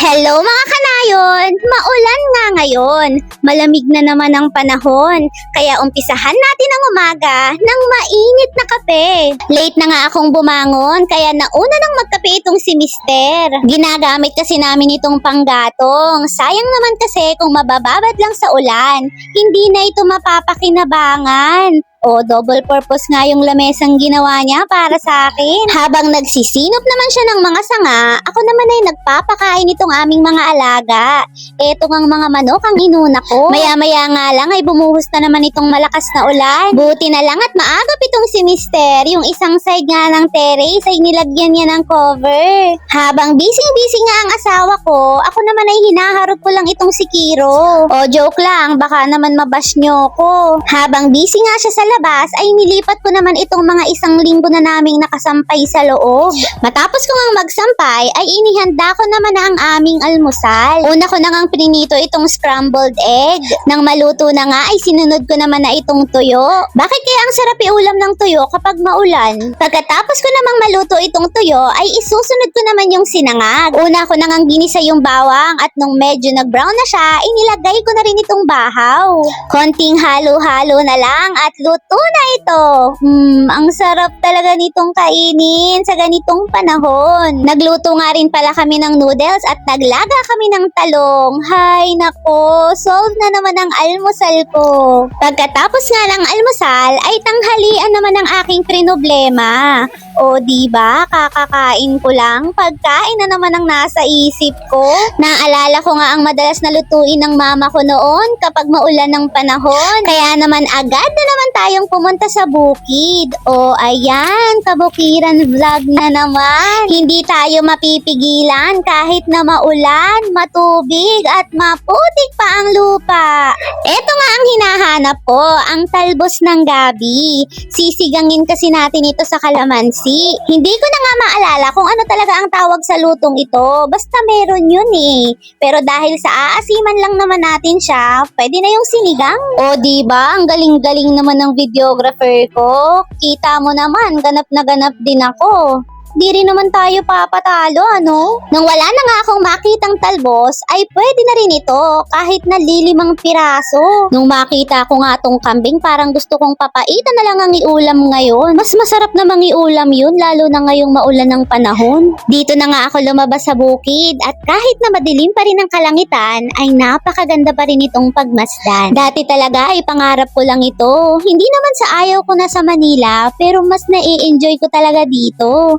Hello mga kanayon! Maulan nga ngayon. Malamig na naman ang panahon. Kaya umpisahan natin ang umaga ng mainit na kape. Late na nga akong bumangon kaya nauna nang magkape itong si Mister. Ginagamit kasi namin itong panggatong. Sayang naman kasi kung mabababad lang sa ulan, hindi na ito mapapakinabangan. O, double purpose nga yung lamesang ginawa niya para sa akin. Habang nagsisinop naman siya ng mga sanga, ako naman ay nagpapakain itong aming mga alaga. Eto ngang mga manok ang inuna ko. Maya-maya nga lang ay bumuhos na naman itong malakas na ulan. Buti na lang at maagap itong si Mister. Yung isang side nga ng terrace ay nilagyan niya ng cover. Habang busy-busy nga ang asawa ko, ako naman ay hinaharap ko lang itong si Kiro. O joke lang, baka naman mabash niyo ko. Habang busy nga siya sa labas, ay nilipat ko naman itong mga isang linggo na naming nakasampay sa loob. Matapos ko ngang magsampay, ay inihanda ko naman na ang aming almusal. Una ko na ngang prinito itong scrambled egg. Nang maluto na nga, ay sinunod ko naman na itong tuyo. Bakit kaya ang sarap iulam ng tuyo kapag maulan? Pagkatapos ko namang maluto itong tuyo, ay isusunod ko naman yung sinangag. Una ko na ngang ginisa yung bawang at nung medyo nag-brown na siya, inilagay ko na rin itong bahaw. Konting halo-halo na lang at luto na ito. Hmm, ang sarap talaga nitong kainin sa ganitong panahon. Nagluto nga rin pala kami ng noodles at naglaga kami ng talong. Hay nako, solve na naman ang almusal ko. Pagkatapos nga ng almusal ay tanghalian naman ang aking problema. O di ba, kakakain ko lang, pagkain na naman ang nasa isip ko. Naalala ko nga ang madalas na lutuin ng mama ko noon kapag maulan ng panahon. Kaya naman agad na naman tayong pumunta sa bukid. O ayan, kabukiran vlog na naman. Hindi tayo mapipigilan kahit na maulan, matubig at maputik pa ang lupa. Ito nga ang hinahanap ko, ang talbos ng gabi. Sisigangin kasi natin ito sa kalamansi. Hindi ko na nga maalala kung ano talaga ang tawag sa lutong ito. Basta meron yun eh. Pero dahil sa aasiman lang naman natin siya, pwede na yung sinigang. O di ba ang galing-galing naman ng videographer ko. Kita mo naman, ganap na ganap din ako. Di rin naman tayo papatalo, ano? Nang wala na nga akong makitang talbos, ay pwede na rin ito kahit na lilimang piraso. Nung makita ko nga tong kambing, parang gusto kong papaitan na lang ang iulam ngayon. Mas masarap namang iulam yun, lalo na ngayong maulan ng panahon. Dito na nga ako lumabas sa bukid at kahit na madilim pa rin ang kalangitan, ay napakaganda pa rin itong pagmasdan. Dati talaga ay pangarap ko lang ito. Hindi naman sa ayaw ko na sa Manila, pero mas nai-enjoy ko talaga dito.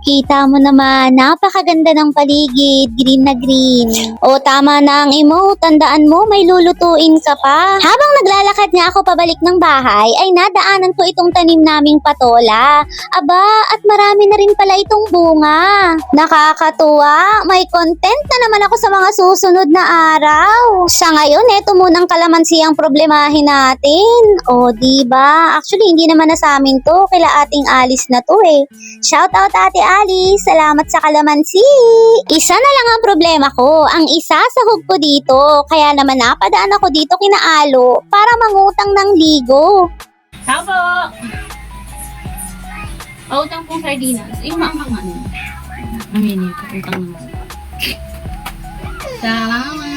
Kita mo naman, napakaganda ng paligid, green na green. O tama na ang imo, tandaan mo, may lulutuin ka pa. Habang naglalakad nga ako pabalik ng bahay, ay nadaanan ko itong tanim naming patola. Aba, at marami na rin pala itong bunga. Nakakatuwa, may content na naman ako sa mga susunod na araw. Sa ngayon, eto munang kalamansi ang problemahin natin. O, di ba? Actually, hindi naman na sa amin to, kila ating alis na to eh. Shout out Ate Alice, salamat sa kalamansi. Isa na lang ang problema ko, ang isa sa hug ko dito. Kaya naman napadaan ako dito kinaalo para mangutang ng ligo. Tao po! Pautang pong sardinas. Yung maanghang ano. Amin yun. Utang naman. Salamat!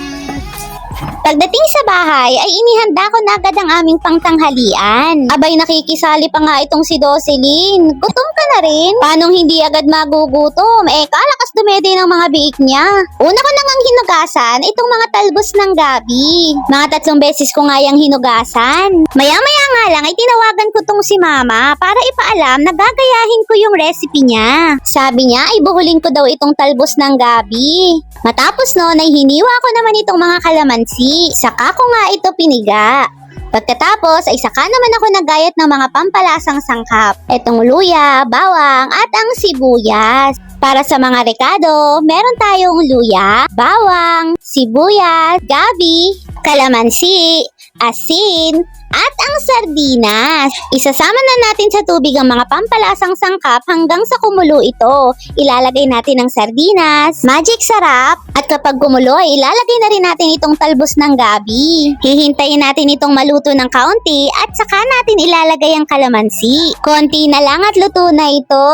Pagdating sa bahay ay inihanda ko na agad ang aming pangtanghalian. Abay nakikisali pa nga itong si Doceline. Gutom ka na rin? Paano hindi agad magugutom? Eh kalakas dumede ng mga biik niya. Una ko nang ang hinugasan itong mga talbos ng gabi. Mga tatlong beses ko nga yung hinugasan. Maya-maya nga lang ay tinawagan ko tong si mama para ipaalam na gagayahin ko yung recipe niya. Sabi niya ay buhulin ko daw itong talbos ng gabi. Matapos noon ay hiniwa ko naman itong mga kalamansi. Saka ko nga ito piniga. Pagkatapos ay saka naman ako nagayat ng mga pampalasang sangkap. Itong luya, bawang at ang sibuyas. Para sa mga rekado, meron tayong luya, bawang, sibuyas, gabi, kalamansi, asin, at ang sardinas. Isasama na natin sa tubig ang mga pampalasang sangkap hanggang sa kumulo ito. Ilalagay natin ang sardinas, magic sarap, at kapag kumulo ay ilalagay na rin natin itong talbos ng gabi. Hihintayin natin itong maluto ng kaunti at saka natin ilalagay ang kalamansi. Konti na lang at luto na ito.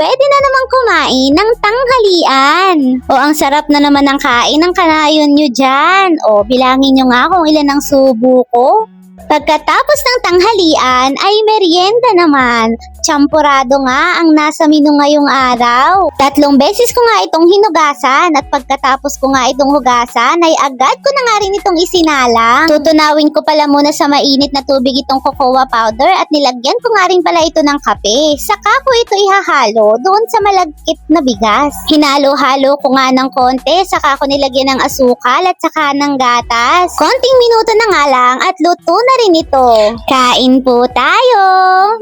Pwede na namang kumain ng tanghalian. O ang sarap na naman ng kain ng kanayon nyo dyan. O bilangin nyo nga kung ilan ang subo ko. Pagkatapos ng tanghalian ay merienda naman. Champurado nga ang nasa menu ngayong araw. Tatlong beses ko nga itong hinugasan at pagkatapos ko nga itong hugasan ay agad ko na nga rin itong isinalang. Tutunawin ko pala muna sa mainit na tubig itong cocoa powder at nilagyan ko nga rin pala ito ng kape. Saka ko ito ihahalo doon sa malagkit na bigas. Hinalo-halo ko nga ng konti saka ko nilagyan ng asukal at saka ng gatas. Konting minuto na nga lang at luto na rin ito. Kain po tayo!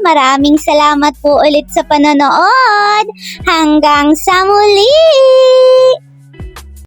Maraming salamat po ulit sa panonood! Hanggang sa muli!